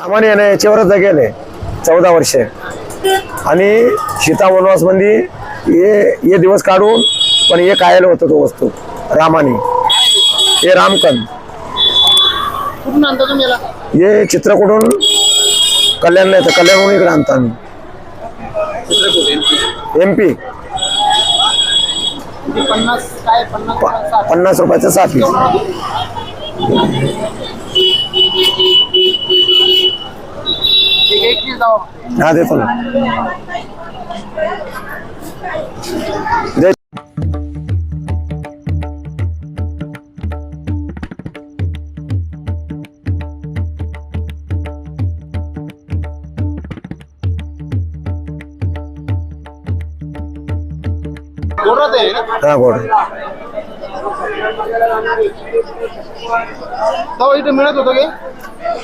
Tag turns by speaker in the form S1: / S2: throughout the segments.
S1: रामाने याने याच्यावरच जगेले चौदा वर्षे. आणि सीता वनवासमध्ये हे दिवस काढून पण हे कायला होतं तो वस्तू रामाने. हे रामकन.
S2: कुठून
S1: हे चित्रकूटून कल्याण नाही तर कल्याणहून इकडे आणतो आम्ही. M P.
S2: किती पन्नास
S1: रुपयाचं सात हा देतो ना.
S2: इथे मिळत होतं की?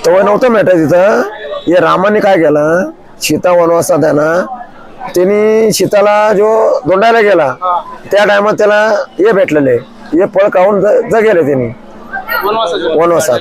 S1: तेव्हा नव्हतं भेटायचं तिथं. हे रामाने काय केलं? सीता वनवासात आहे ना त्यांनी सीताला जो दोंडायला गेला त्या टायमात त्याला हे भेटलेले हे फळ खाऊन ज- जगेले त्यांनी वनवासात.